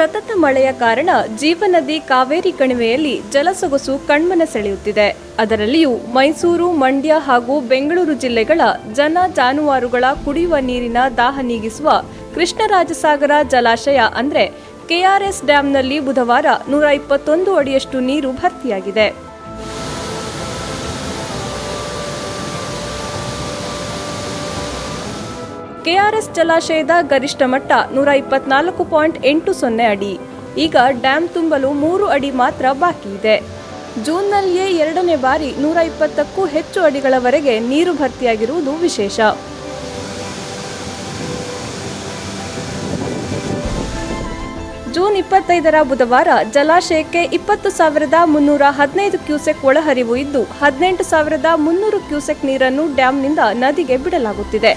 ಸತತ ಮಳೆಯ ಕಾರಣ ಜೀವನದಿ ಕಾವೇರಿ ಕಣಿವೆಯಲ್ಲಿ ಜಲಸೊಗಸು ಕಣ್ಮನ ಸೆಳೆಯುತ್ತಿದೆ. ಅದರಲ್ಲಿಯೂ ಮೈಸೂರು, ಮಂಡ್ಯ ಹಾಗೂ ಬೆಂಗಳೂರು ಜಿಲ್ಲೆಗಳ ಜನ ಜಾನುವಾರುಗಳ ಕುಡಿಯುವ ನೀರಿನ ದಾಹ ನೀಗಿಸುವ ಕೃಷ್ಣರಾಜಸಾಗರ ಜಲಾಶಯ ಅಂದರೆ ಕೆಆರ್ಎಸ್ ಡ್ಯಾಂನಲ್ಲಿ ಬುಧವಾರ ನೂರ ಇಪ್ಪತ್ತೊಂದು ಅಡಿಯಷ್ಟು ನೀರು ಭರ್ತಿಯಾಗಿದೆ. ಕೆಆರ್ಎಸ್ ಜಲಾಶಯದ ಗರಿಷ್ಠ ಮಟ್ಟ ನೂರ ಇಪ್ಪತ್ನಾಲ್ಕು ಪಾಯಿಂಟ್ ಎಂಟು ಸೊನ್ನೆ ಅಡಿ. ಈಗ ಡ್ಯಾಂ ತುಂಬಲು ಮೂರು ಅಡಿ ಮಾತ್ರ ಬಾಕಿ ಇದೆ. ಜೂನ್ನಲ್ಲಿಯೇ ಎರಡನೇ ಬಾರಿ ನೂರ ಇಪ್ಪತ್ತಕ್ಕೂ ಹೆಚ್ಚು ಅಡಿಗಳವರೆಗೆ ನೀರು ಭರ್ತಿಯಾಗಿರುವುದು ವಿಶೇಷ. ಜೂನ್ ಇಪ್ಪತ್ತೈದರ ಬುಧವಾರ ಜಲಾಶಯಕ್ಕೆ ಇಪ್ಪತ್ತು ಸಾವಿರದ ಮುನ್ನೂರ ಹದಿನೈದು ಕ್ಯೂಸೆಕ್ ಒಳಹರಿವು ಇದ್ದು, ಹದಿನೆಂಟು ಸಾವಿರದ ಮುನ್ನೂರು ಕ್ಯೂಸೆಕ್ ನೀರನ್ನು ಡ್ಯಾಂನಿಂದ ನದಿಗೆ ಬಿಡಲಾಗುತ್ತಿದೆ.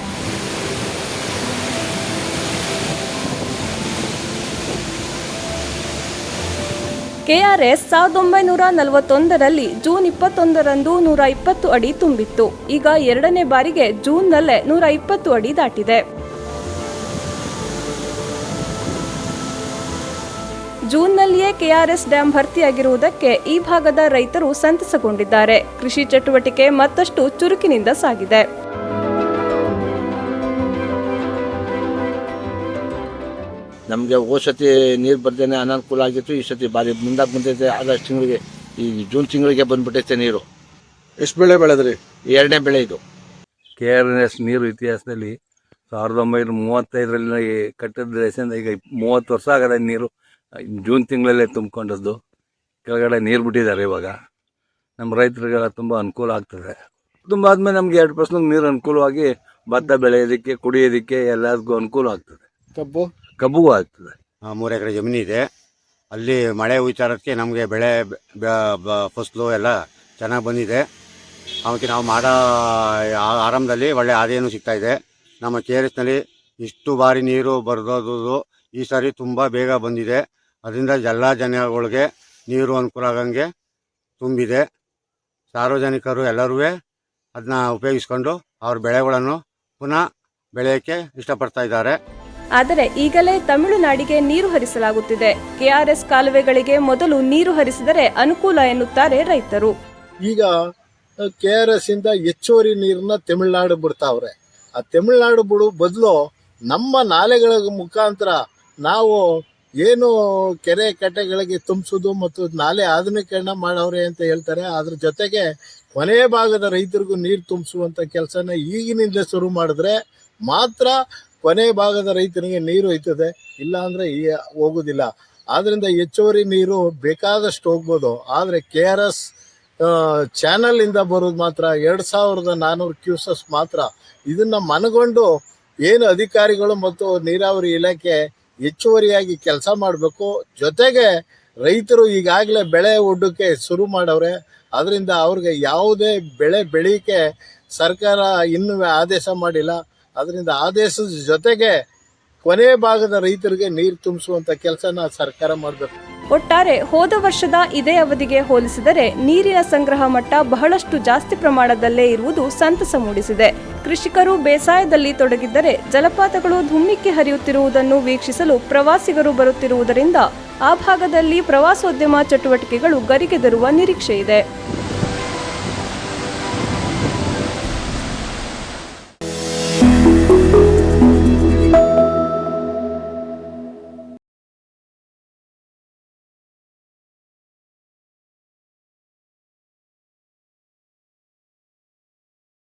ಕೆಆರ್ಎಸ್ ಸಾವಿರದ ಒಂಬೈನೂರ ನಲವತ್ತೊಂದರಲ್ಲಿ ಜೂನ್ ಇಪ್ಪತ್ತೊಂದರಂದು ನೂರ ಇಪ್ಪತ್ತು ಅಡಿ ತುಂಬಿತ್ತು. ಈಗ ಎರಡನೇ ಬಾರಿಗೆ ಜೂನ್ನಲ್ಲೇ ನೂರ ಇಪ್ಪತ್ತು ಅಡಿ ದಾಟಿದೆ. ಜೂನ್ನಲ್ಲಿಯೇ ಕೆಆರ್ಎಸ್ ಡ್ಯಾಂ ಭರ್ತಿಯಾಗಿರುವುದಕ್ಕೆ ಈ ಭಾಗದ ರೈತರು ಸಂತಸಗೊಂಡಿದ್ದಾರೆ. ಕೃಷಿ ಚಟುವಟಿಕೆ ಮತ್ತಷ್ಟು ಚುರುಕಿನಿಂದ ಸಾಗಿದೆ. ನಮಗೆ ಹೋದ ಸತಿ ನೀರು ಬರ್ದೇನೆ ಅನಾನುಕೂಲ ಆಗಿತ್ತು. ಈ ಸತಿ ಭಾರಿ ಮುಂದಾಗ ಬಂದೈತೆ ಆಗಸ್ಟ್ ತಿಂಗಳಿಗೆ ಈ ಜೂನ್ ತಿಂಗಳಿಗೆ ಬಂದ್ಬಿಟ್ಟೈತೆ ನೀರು. ಎಷ್ಟು ಬೆಳೆ ಬೆಳೆದ್ರಿ? ಎರಡನೇ ಬೆಳೆ ಇದು. ಕೆ ಆರ್ ಎಸ್ ನೀರು ಇತಿಹಾಸದಲ್ಲಿ ಸಾವಿರದ ಒಂಬೈನೂರ ಮೂವತ್ತೈದರಲ್ಲಿ ಕಟ್ಟಿದ ದೇಶದಿಂದ ಈಗ ಮೂವತ್ತು ವರ್ಷ ಆಗದೆ ನೀರು ಜೂನ್ ತಿಂಗಳಲ್ಲೇ ತುಂಬಿಕೊಂಡದ್ದು. ಕೆಳಗಡೆ ನೀರು ಬಿಟ್ಟಿದ್ದಾರೆ ಇವಾಗ. ನಮ್ಮ ರೈತರಿಗೆಲ್ಲ ತುಂಬ ಅನುಕೂಲ ಆಗ್ತದೆ. ತುಂಬ ಆದಮೇಲೆ ನಮಗೆ ಎರಡು ಪರ್ಸೆಂಟ್ ನೀರು ಅನುಕೂಲವಾಗಿ ಭತ್ತ ಬೆಳೆಯೋದಕ್ಕೆ ಕುಡಿಯೋದಕ್ಕೆ ಎಲ್ಲದಕ್ಕೂ ಅನುಕೂಲ ಆಗ್ತದೆ. ಕಬ್ಬು? ಕಬ್ಬುಗೂ ಆಗ್ತದೆ. ಮೂರು ಎಕರೆ ಜಮೀನಿದೆ ಅಲ್ಲಿ ಮಳೆ ವಿಚಾರಕ್ಕೆ ನಮಗೆ ಬೆಳೆ ಫಸಲು ಎಲ್ಲ ಚೆನ್ನಾಗಿ ಬಂದಿದೆ. ಅವಕ್ಕೆ ನಾವು ಮಾಡೋ ಆರಂಭದಲ್ಲಿ ಒಳ್ಳೆ ಆದಾಯನೂ ಸಿಗ್ತಾ ಇದೆ. ನಮ್ಮ ಕೆ ಆರ್ ಎಸ್ನಲ್ಲಿ ಇಷ್ಟು ಬಾರಿ ನೀರು ಬರೆದೋದು ಈ ಸಾರಿ ತುಂಬ ಬೇಗ ಬಂದಿದೆ. ಅದರಿಂದ ಎಲ್ಲ ಜನಗಳಿಗೆ ನೀರು ಅನುಕೂಲ ಆಗಂಗೆ ತುಂಬಿದೆ. ಸಾರ್ವಜನಿಕರು ಎಲ್ಲರೂ ಅದನ್ನ ಉಪಯೋಗಿಸ್ಕೊಂಡು ಅವ್ರ ಬೆಳೆಗಳನ್ನು ಪುನಃ ಬೆಳೆಯೋಕ್ಕೆ ಇಷ್ಟಪಡ್ತಾ ಇದ್ದಾರೆ. ಆದರೆ ಈಗಲೇ ತಮಿಳುನಾಡಿಗೆ ನೀರು ಹರಿಸಲಾಗುತ್ತಿದೆ. ಕೆಆರ್ಎಸ್ ಕಾಲುವೆಗಳಿಗೆ ಮೊದಲು ನೀರು ಹರಿಸಿದರೆ ಅನುಕೂಲ ಎನ್ನುತ್ತಾರೆ ರೈತರು. ಈಗ ಕೆ ಇಂದ ಹೆಚ್ಚುವರಿ ನೀರನ್ನ ತಮಿಳುನಾಡು ಬಿಡ್ತಾವ್ರೆ. ಆ ತಮಿಳುನಾಡು ಬಿಡು ಬದಲು ನಮ್ಮ ನಾಲೆಗಳ ಮುಖಾಂತರ ನಾವು ಏನು ಕೆರೆ ಕಟ್ಟೆಗಳಿಗೆ ತುಂಬಿಸೋದು ಮತ್ತು ನಾಲೆ ಆಧುನೀಕರಣ ಮಾಡವ್ರೆ ಅಂತ ಹೇಳ್ತಾರೆ. ಅದ್ರ ಜೊತೆಗೆ ಕೊನೆ ಭಾಗದ ರೈತರಿಗೂ ನೀರು ತುಂಬಿಸುವಂತ ಕೆಲಸನ ಈಗಿನಿಂದ ಶುರು ಮಾಡಿದ್ರೆ ಮಾತ್ರ ಕೊನೆ ಭಾಗದ ರೈತನಿಗೆ ನೀರು ಹೋಯ್ತದೆ, ಇಲ್ಲ ಅಂದ್ರೆ ಈ ಹೋಗುದಿಲ್ಲ. ಆದ್ರಿಂದ ಹೆಚ್ಚುವರಿ ನೀರು ಬೇಕಾದಷ್ಟು ಹೋಗ್ಬೋದು. ಆದರೆ ಕೆ ಆರ್ ಎಸ್ ಚಾನಲಿಂದ ಬರೋದು ಮಾತ್ರ, ಎರಡ್ ಸಾವಿರದ ನಾನೂರು ಕ್ಯೂಸಸ್ ಮಾತ್ರ. ಇದನ್ನ ಮನಗೊಂಡು ಏನು ಅಧಿಕಾರಿಗಳು ಮತ್ತು ನೀರಾವರಿ ಇಲಾಖೆ ಹೆಚ್ಚುವರಿಯಾಗಿ ಕೆಲಸ ಮಾಡಬೇಕು. ಜೊತೆಗೆ ರೈತರು ಈಗಾಗಲೇ ಬೆಳೆ ಒಡ್ಡಕ್ಕೆ ಶುರು ಮಾಡವ್ರೆ. ಅದರಿಂದ ಅವ್ರಿಗೆ ಯಾವುದೇ ಬೆಳೆ ಬೆಳೀಕೆ ಸರ್ಕಾರ ಇನ್ನೂ ಆದೇಶ ಮಾಡಿಲ್ಲ. ಅದರಿಂದ ಆದೇಶದ ಜೊತೆಗೆ ಕೊನೆ ಭಾಗದ ರೈತರಿಗೆ ನೀರು ತುಂಬಿಸುವಂತ ಕೆಲಸನ ಸರ್ಕಾರ ಮಾಡಬೇಕು. ಒಟ್ಟಾರೆ ಹೋದ ವರ್ಷದ ಇದೇ ಅವಧಿಗೆ ಹೋಲಿಸಿದರೆ ನೀರಿನ ಸಂಗ್ರಹ ಮಟ್ಟ ಬಹಳಷ್ಟು ಜಾಸ್ತಿ ಪ್ರಮಾಣದಲ್ಲೇ ಇರುವುದು ಸಂತಸ ಮೂಡಿಸಿದೆ. ಕೃಷಿಕರು ಬೇಸಾಯದಲ್ಲಿ ತೊಡಗಿದ್ದರೆ ಜಲಪಾತಗಳು ಧುಮ್ಮಿಕ್ಕಿ ಹರಿಯುತ್ತಿರುವುದನ್ನು ವೀಕ್ಷಿಸಲು ಪ್ರವಾಸಿಗರು ಬರುತ್ತಿರುವುದರಿಂದ ಆ ಭಾಗದಲ್ಲಿ ಪ್ರವಾಸೋದ್ಯಮ ಚಟುವಟಿಕೆಗಳು ಗರಿಗೆದರುವ ನಿರೀಕ್ಷೆ ಇದೆ